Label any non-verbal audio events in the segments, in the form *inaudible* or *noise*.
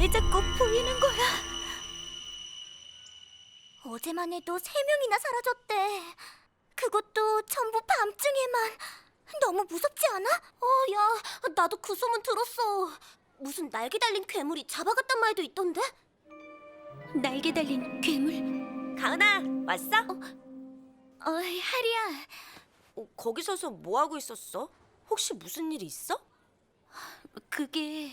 왜 자꾸 보이는 거야? 어제만 해도 세 명이나 사라졌대. 그것도 전부 밤중에만. 너무 무섭지 않아? 어, 야, 나도 그 소문 들었어. 무슨 날개 달린 괴물이 잡아갔단 말도 있던데? 날개 달린 괴물? 가은아 왔어? 어, 하리야. 어, 거기 서서 뭐 하고 있었어? 혹시 무슨 일 있어? 그게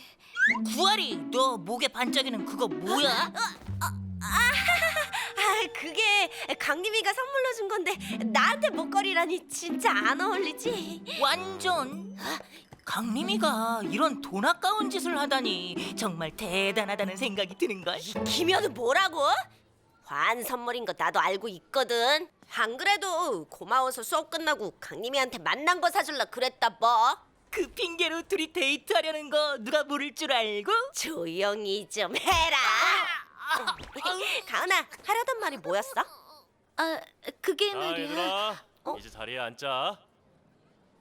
구아리, 너 목에 반짝이는 그거 뭐야? *laughs* 아 그게 강림이가 선물로 준 건데 나한테 목걸이라니 진짜 안 어울리지? 완전. 강림이가 이런 돈 아까운 짓을 하다니 정말 대단하다는 생각이 드는걸. 김현우 뭐라고? 환 선물인 거 나도 알고 있거든. 안 그래도 고마워서 수업 끝나고 강림이한테 만난 거 사줄라 그랬다 뭐. 그 핑계로 둘이 데이트하려는 거 누가 모를 줄 알고? 조용히 좀 해라. *laughs* 가은아 하려던 말이 뭐였어? 아, 그게 자 말이야. 얘들아 이제 자리에 앉자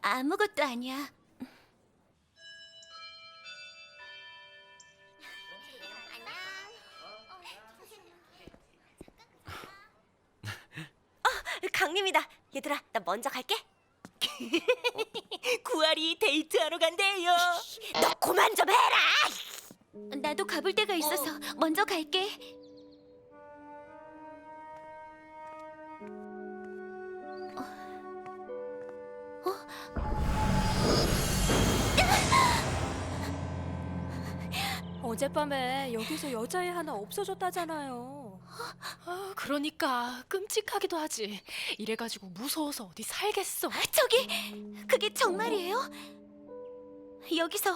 아무것도 아니야. 강림이다. 얘들아 나 먼저 갈게. *laughs* 구아리 데이트하러 간대요. 너 그만 좀 해라. 나도 가볼 데가 있어서 먼저 갈게. 어젯밤에 여기서 여자애 하나 없어졌다잖아요. 아, 그러니까 끔찍하기도 하지. 이래가지고 무서워서 어디 살겠어. 저기 그게 정말이에요? 여기서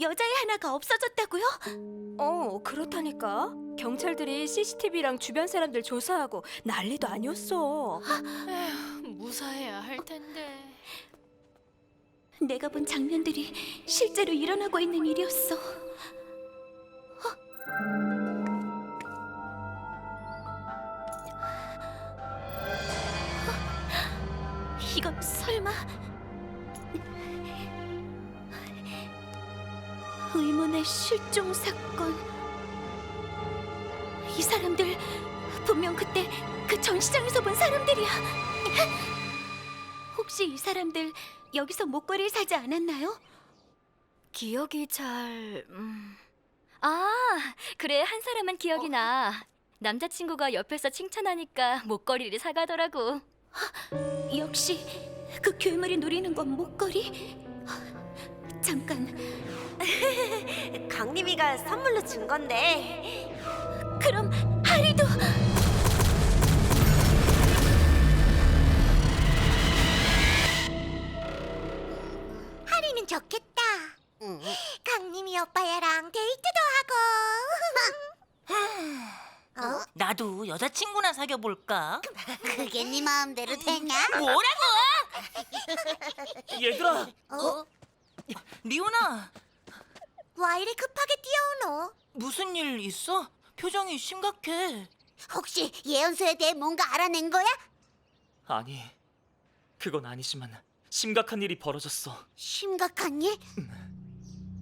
여자애 하나가 없어졌다고요? 어, 그렇다니까. 경찰들이 CCTV랑 주변 사람들 조사하고 난리도 아니었어. 에휴, 무사해야 할 텐데. 내가 본 장면들이 실제로 일어나고 있는 일이었어. 어? 이건 설마 의문의 실종 사건? 이 사람들 분명 그때 그 전시장에서 본 사람들이야. 혹시 이 사람들 여기서 목걸이를 사지 않았나요? 기억이 잘... 음... 아, 그래. 한 사람은 기억이 나. 남자친구가 옆에서 칭찬하니까 목걸이를 사가더라고. 역시 그 괴물이 노리는 건 목걸이? 잠깐, *laughs* 강림이가 선물로 준 건데 그럼 하리도 하리는 좋겠다. 강림이 오빠야랑 데이트도 하고. 어? 나도 여자친구나 사귀어 볼까? 그게 네 마음대로 되냐? 뭐라고? 얘들아, 어? 리오나, 와 이리 급하게 뛰어오노? 무슨 일 있어? 표정이 심각해. 혹시 예언서에 대해 뭔가 알아낸 거야? 아니, 그건 아니지만 심각한 일이 벌어졌어. 심각한 일?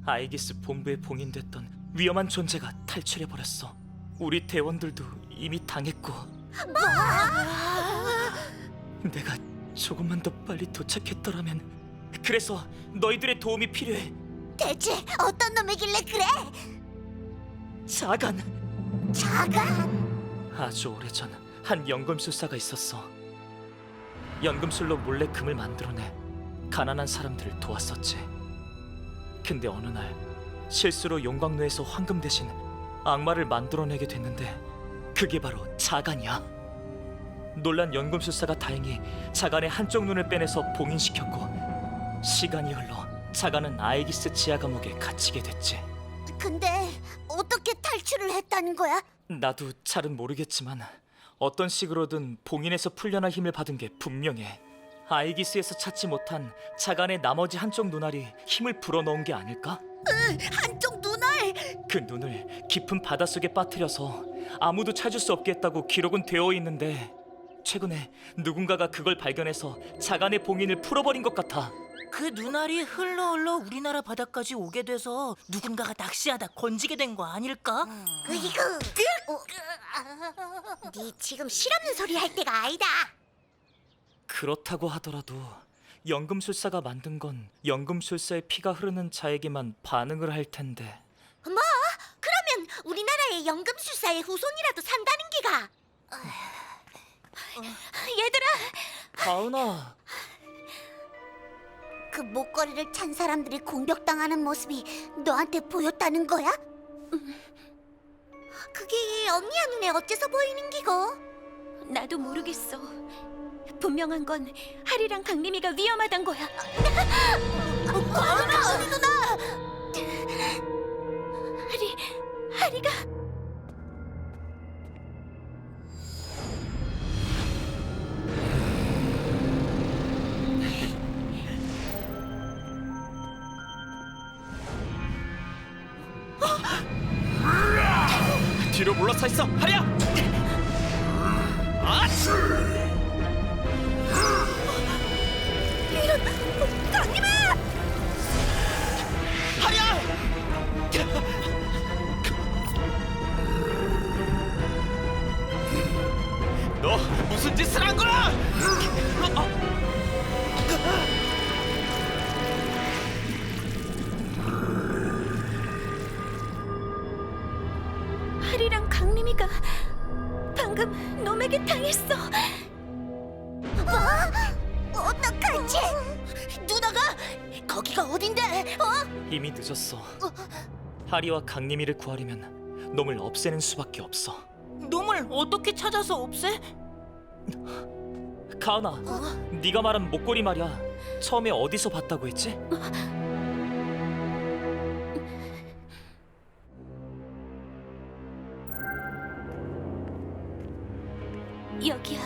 아이기스 본부에 봉인됐던 위험한 존재가 탈출해 버렸어. 우리 대원들도 이미 당했고. 내가 조금만 더 빨리 도착했더라면. 그래서 너희들의 도움이 필요해. 대체 어떤 놈이길래 그래? 자간. 자간? 아주 오래전 한 연금술사가 있었어. 연금술로 몰래 금을 만들어내 가난한 사람들을 도왔었지. 근데 어느 날 실수로 용광로에서 황금 대신 악마를 만들어내게 됐는데 그게 바로 자간이야. 놀란 연금술사가 다행히 자간의 한쪽 눈을 빼내서 봉인시켰고 시간이 흘러 자간은 아이기스 지하 감옥에 갇히게 됐지. 근데 어떻게 탈출을 했다는 거야? 나도 잘은 모르겠지만 어떤 식으로든 봉인에서 풀려날 힘을 받은 게 분명해. 아이기스에서 찾지 못한 자간의 나머지 한쪽 눈알이 힘을 불어넣은 게 아닐까? 한쪽 눈알! 그 눈을 깊은 바닷속에 빠뜨려서 아무도 찾을 수 없게 했다고 기록은 되어 있는데 최근에 누군가가 그걸 발견해서 자간의 봉인을 풀어버린 것 같아. 그 눈알이 흘러 흘러 우리나라 바다까지 오게 돼서 누군가가 낚시하다 건지게 된 거 아닐까? 으이구. 어, 네 지금 실없는 소리 할 때가 아니다. 그렇다고 하더라도 연금술사가 만든 건 연금술사의 피가 흐르는 자에게만 반응을 할 텐데 뭐? 그러면 우리나라의 연금술사의 후손이라도 산다는 기가? 얘들아, 가은아 그 목걸이를 찬 사람들이 공격당하는 모습이 너한테 보였다는 거야? 그게 언니야 눈에 어째서 보이는 기고? 나도 모르겠어. 분명한 건 하리랑 강림이가 위험하단 거야. 과은아, 언니 누나! 하리, 하리가? 뒤로 물러서 있어. 하 리야 너 무슨 짓을 한 거야? 하리랑 강림이가 방금 놈에게 당했어. 거기가 어딘데? 어? 이미 늦었어 하리와 강림이를 구하려면 놈을 없애는 수밖에 없어 놈을 어떻게 찾아서 없애? 가은아 네가 말한 목걸이 말이야 처음에 어디서 봤다고 했지? 여기야.